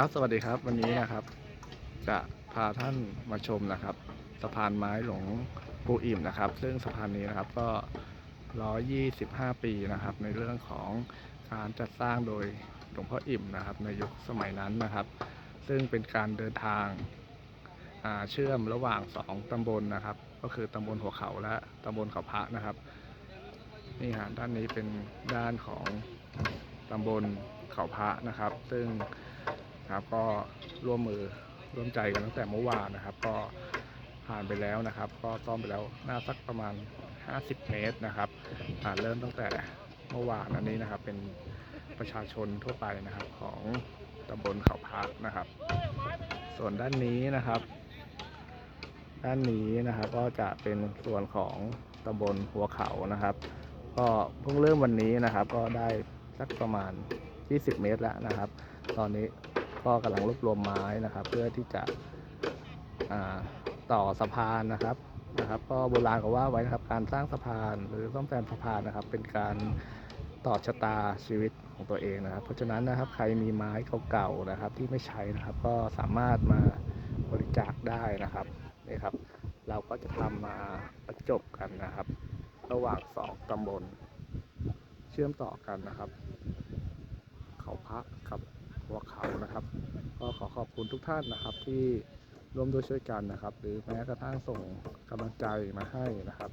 ครับสวัสดีครับวันนี้นะครับ จะพาท่านมาชมนะครับ สะพานไม้หลวงปูอิ่มนะครับ ซึ่งสะพานนี้นะครับก็ 125 ปีนะครับ ในเรื่องของการจัดสร้างโดยหลวงพ่ออิ่มนะครับ ในยุคสมัยนั้นนะครับ ซึ่งเป็นการเดินทางาเชื่อมระหว่างสองตำบลนะครับ ก็คือตำบลหัวเขาและตำบลเขาพระนะครับนี่ฮะด้านนี้เป็นด้านของตำบลเขาพระนะครับ ซึ่ง นะครับ ก็ร่วมมือร่วมใจกันตั้งแต่เมื่อวานนะครับ ก็ผ่านไปแล้วนะครับ ก็ซ่อมไปแล้วน่าสักประมาณ 50 เมตรนะครับอ่าเริ่มตั้งแต่เมื่อวานอันนี้นะครับ เป็นประชาชนทั่วไปนะครับของตำบลเขาพระนะครับ ส่วนด้านนี้นะครับ ด้านนี้นะครับก็จะเป็นส่วนของตำบลหัวเขานะครับ ก็เพิ่งเริ่มวันนี้นะครับ ก็ได้สักประมาณ 20 เมตรแล้วนะครับ ตอนนี้ ก็กำลังรวบรวมไม้นะครับ เพื่อที่จะต่อสะพานนะครับนะครับ ก็โบราณเขาว่าไว้นะครับ การสร้างสะพานหรือซ่อมแซมสะพานนะครับ เป็นการต่อชะตาชีวิตของตัวเองนะครับ เพราะฉะนั้นนะครับใครมีไม้เก่าๆนะครับ ที่ไม่ใช้นะครับ ก็สามารถมาบริจาคได้นะครับนี่ครับ เราก็จะทำมาประจบกันนะครับ ระหว่างสองตำบลเชื่อมต่อกันนะครับ เขาพระกับหัวเขานะครับ ก็ขอขอบ คุณทุกท่านนะครับ ที่ร่วมด้วยช่วยกันนะครับ หรือแม้กระทั่งส่งกำลังใจมาให้นะครับ